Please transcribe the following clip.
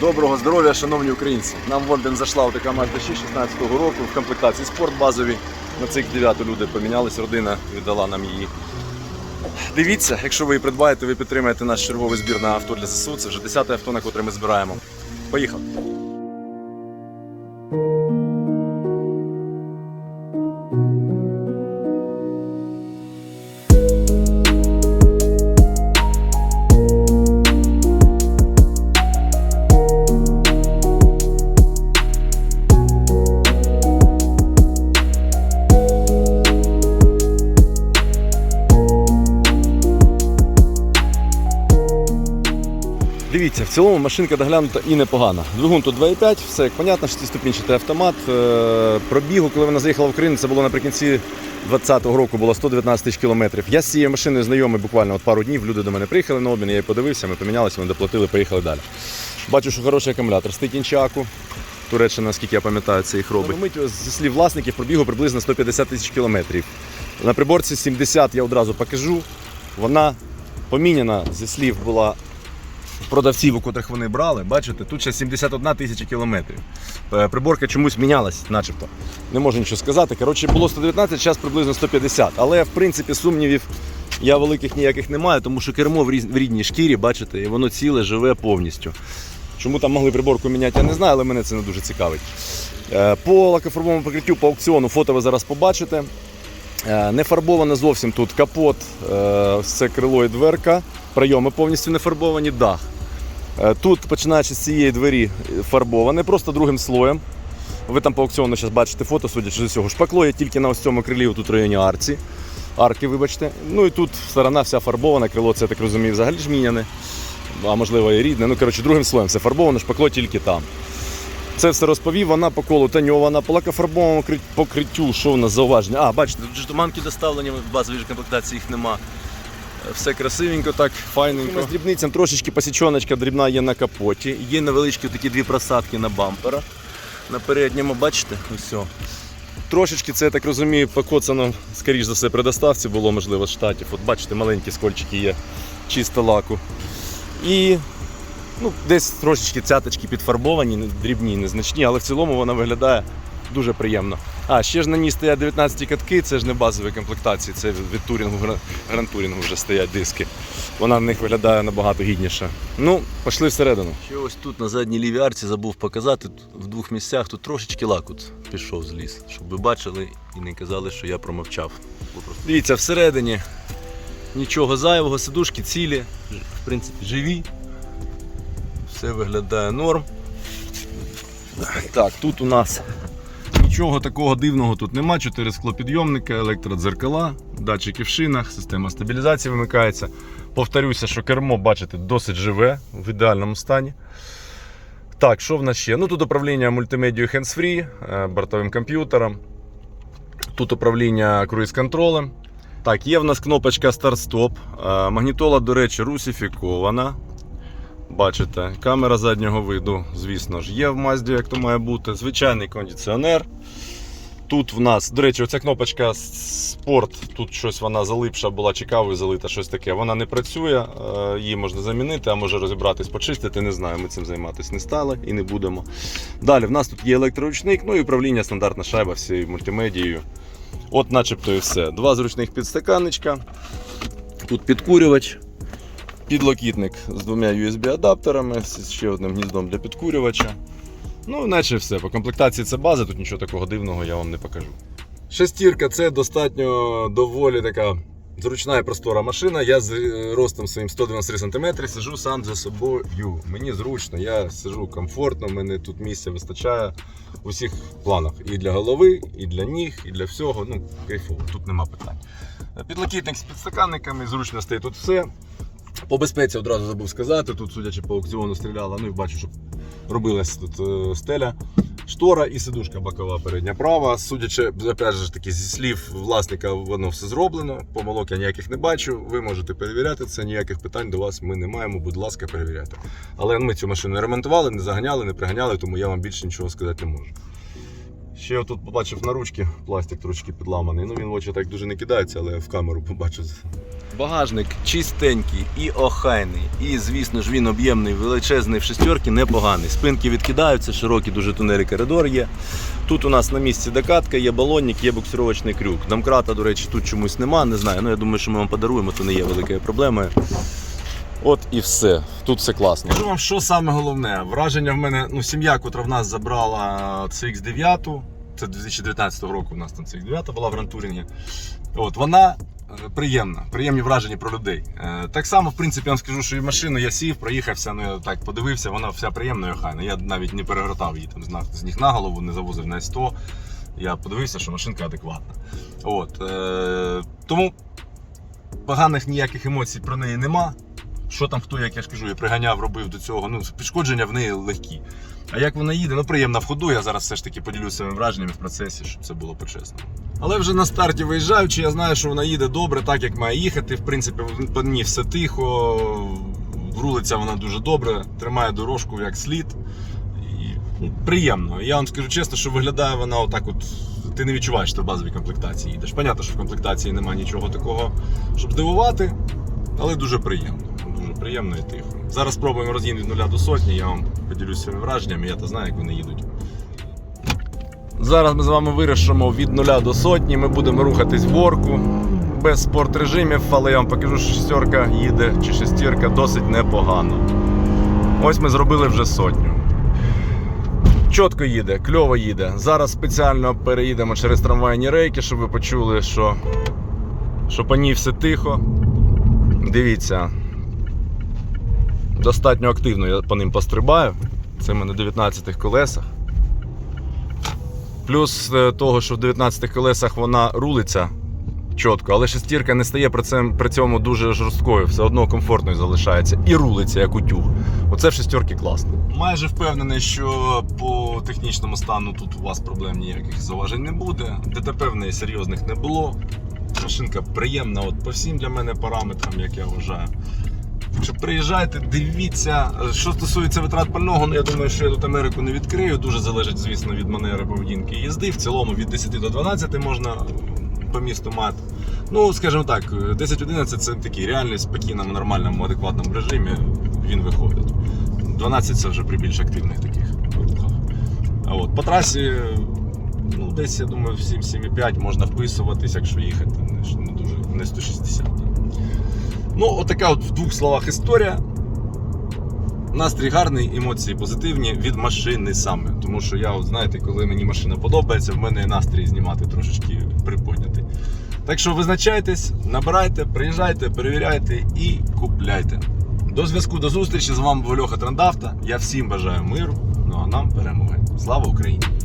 Доброго здоров'я, шановні українці! Нам в Орден зайшла така Mazda 6 16 року в комплектації спорт базові. На цих 9 люди помінялись, родина віддала нам її. Дивіться, якщо ви її придбаєте, ви підтримаєте наш черговий збір на авто для ЗСУ. Це вже 10 авто, на котре ми збираємо. Поїхали! Дивіться, в цілому машинка доглянута і непогана. Двигун тут 2,5, все як понятно, 6-ступінчатий автомат. Е, Пробігу, коли вона заїхала в Україну, це було наприкінці 2020 року, було 119 тисяч кілометрів. Я з цією машиною знайомий буквально от пару днів. Люди до мене приїхали на обмін, я її подивився, ми помінялися, вони доплатили, поїхали далі. Бачу, що хороший акумулятор стоїть інчаку. Туреччина, наскільки я пам'ятаю, це їх робить. Мить зі слів власників пробігу приблизно 150 тисяч кілометрів. На приборці 70 я одразу покажу. Вона поміняна зі слів була продавців, у котрих вони брали, бачите, тут ще 71 тисяча кілометрів. Е, Приборка чомусь мінялась, начебто. Не можу нічого сказати. Коротше, було 119, зараз приблизно 150. Але в принципі сумнівів я великих ніяких не маю, тому що кермо в рідній шкірі, бачите, і воно ціле, живе повністю. Чому там могли приборку міняти, я не знаю, але мене це не дуже цікавить. Е, По лакофарбовому покриттю по аукціону фото ви зараз побачите. Е, Не фарбовано зовсім тут капот, е, це крило і дверка, прийоми повністю не фарбовані, дах. Е, Тут, починаючи з цієї двері, фарбоване, просто другим слоєм. Ви там по аукціону зараз бачите фото, судячи з усього. Шпакло є тільки на ось цьому крилі, тут в районі арці. Арки, вибачте. Ну і тут сторона вся фарбована, крило, це я так розумію, взагалі ж міняне. А можливо і рідне. Ну, коротше, другим слоєм все фарбовано, шпакло тільки там. Це все розповів, вона по колу тоньована, по лакофарбовому покриттю, що в нас зауваження. А, бачите, тут ж туманки доставлені, в базовій комплектації їх нема. Е, Все красивенько, так, файненько. З дрібницям трошечки посічоночка дрібна є на капоті. Є невеличкі такі дві просадки на бампера. На передньому, бачите, ось. Трошечки це, я так розумію, покоцано, скоріш за все, при доставці було, можливо, з штатів. От бачите, маленькі скольчики є, чисто лаку. І ну, десь трошечки цяточки підфарбовані, дрібні, незначні, але в цілому вона виглядає дуже приємно. А, ще ж на ній стоять 19 катки, це ж не базові комплектації, це від турінгу, гра- гран-турінгу вже стоять диски. Вона на них виглядає набагато гідніше. Ну, пішли всередину. Ще ось тут на задній лівій арці забув показати, в двох місцях тут трошечки лакут пішов з ліс, щоб ви бачили і не казали, що я промовчав. Дивіться, всередині нічого зайвого, сидушки цілі, в принципі, живі. Все виглядає норм. Так, тут у нас нічого такого дивного тут нема. Чотири склопідйомника, електродзеркала, датчики в шинах, система стабілізації вимикається. Повторюся, що кермо, бачите, досить живе, в ідеальному стані. Так, що в нас ще? Ну тут управління мультимедією hands-free, е, бортовим комп'ютером. Тут управління круїз-контролем. Так, є в нас кнопочка старт-стоп. Е, Магнітола, до речі, русифікована. Бачите, камера заднього виду, звісно ж, є в Мазді, як то має бути. Звичайний кондиціонер. Тут в нас, до речі, оця кнопочка спорт, тут щось вона залипша була, чи залита, щось таке. Вона не працює, е, її можна замінити, а може розібратись, почистити. Не знаю, ми цим займатися не стали і не будемо. Далі в нас тут є електроручник, ну і управління стандартна шайба всією мультимедією. От, начебто, і все. Два зручних підстаканничка. Тут підкурювач. Підлокітник з двома USB-адаптерами, з ще одним гніздом для підкурювача. Ну, наче все. По комплектації це база, тут нічого такого дивного я вам не покажу. Шестірка це достатньо доволі така зручна і простора машина. Я з е, ростом своїм 193 см сижу сам за собою. Мені зручно, я сижу комфортно, мене тут місця вистачає у всіх планах. І для голови, і для ніг, і для всього. Ну, кайфово, тут нема питань. Підлокітник з підстаканниками, зручно стоїть тут все. По безпеці одразу забув сказати. Тут, судячи по аукціону, стріляла. Ну і бачу, що робилась тут е, стеля. Штора і сидушка бокова передня права. Судячи, опять же таки, зі слів власника, воно все зроблено. Помилок я ніяких не бачу. Ви можете перевіряти це, ніяких питань до вас ми не маємо. Будь ласка, перевіряйте. Але ми цю машину не ремонтували, не заганяли, не приганяли, тому я вам більше нічого сказати не можу. Ще я тут побачив на ручки, пластик трошки підламаний. Ну він в очі так дуже не кидається, але в камеру побачив. Багажник чистенький і охайний. І, звісно ж, він об'ємний, величезний в шестерки, непоганий. Спинки відкидаються, широкий дуже тунелі коридор є. Тут у нас на місці докатка, є балонник, є буксировочний крюк. Домкрата, до речі, тут чомусь нема, не знаю. Ну я думаю, що ми вам подаруємо, то не є великою проблемою. От і все. Тут все класно. Скажу вам, що саме головне. Враження в мене, ну, сім'я, котра в нас забрала CX9, це 2019 року у нас там CX9 була в Рантурінгі. От, вона е, приємна, приємні враження про людей. Е, Так само, в принципі, я вам скажу, що і машину я сів, проїхався, ну я так подивився, вона вся приємна і охайна. Я навіть не перегортав її там з ніг на голову, не завозив на С100. Я подивився, що машинка адекватна. От, е, тому поганих ніяких емоцій про неї нема. Що там хто, як я ж кажу, я приганяв, робив до цього. Ну, пішкодження в неї легкі. А як вона їде, ну приємна в ходу, я зараз все ж таки поділюся своїми враженнями в процесі, щоб це було по-чесному. Але вже на старті виїжджаючи, я знаю, що вона їде добре, так як має їхати. В принципі, по ній все тихо, рулиться вона дуже добре, тримає дорожку як слід. І ну, приємно. Я вам скажу чесно, що виглядає вона отак от. Ти не відчуваєш, що в базовій комплектації їдеш. Понятно, що в комплектації немає нічого такого, щоб здивувати, але дуже приємно. Приємно і тихо. Зараз спробуємо розгін від нуля до сотні, я вам поділюсь своїми враженнями, я то знаю, як вони їдуть. Зараз ми з вами вирішимо від нуля до сотні. Ми будемо рухатись в горку без спорт режимів, але я вам покажу, що шестерка їде чи шестірка досить непогано. Ось ми зробили вже сотню. Чітко їде, кльово їде. Зараз спеціально переїдемо через трамвайні рейки, щоб ви почули, що, що по ній все тихо. Дивіться. Достатньо активно я по ним пострибаю. Це ми на 19 колесах. Плюс е, того, що в 19 колесах вона рулиться чітко, але шестірка не стає при цьому, при цьому дуже жорсткою, все одно комфортною залишається і рулиться як утюг. Оце в шестерки класно. Майже впевнений, що по технічному стану тут у вас проблем ніяких зауважень не буде. ДТП в неї серйозних не було. Машинка приємна от по всім для мене параметрам, як я вважаю. Що приїжджайте, дивіться. Що стосується витрат пального, ну я думаю, що я тут Америку не відкрию. Дуже залежить, звісно, від манери поведінки їзди. В цілому від 10 до 12 можна по місту мати. Ну, скажімо так, 10-11 це такий реальний, спокійному, нормальному, адекватному режимі він виходить. 12 це вже при більш активних таких рухах. А от по трасі, ну, десь, я думаю, в 7-7,5 можна вписуватись, якщо їхати не дуже не 160. Ну, отака от в двох словах історія. Настрій гарний, емоції позитивні від машини саме. Тому що я, от, знаєте, коли мені машина подобається, в мене настрій знімати трошечки приподнятий. Так що визначайтесь, набирайте, приїжджайте, перевіряйте і купляйте. До зв'язку, до зустрічі. З вами був Льоха Трандавта. Я всім бажаю миру, ну а нам перемоги. Слава Україні!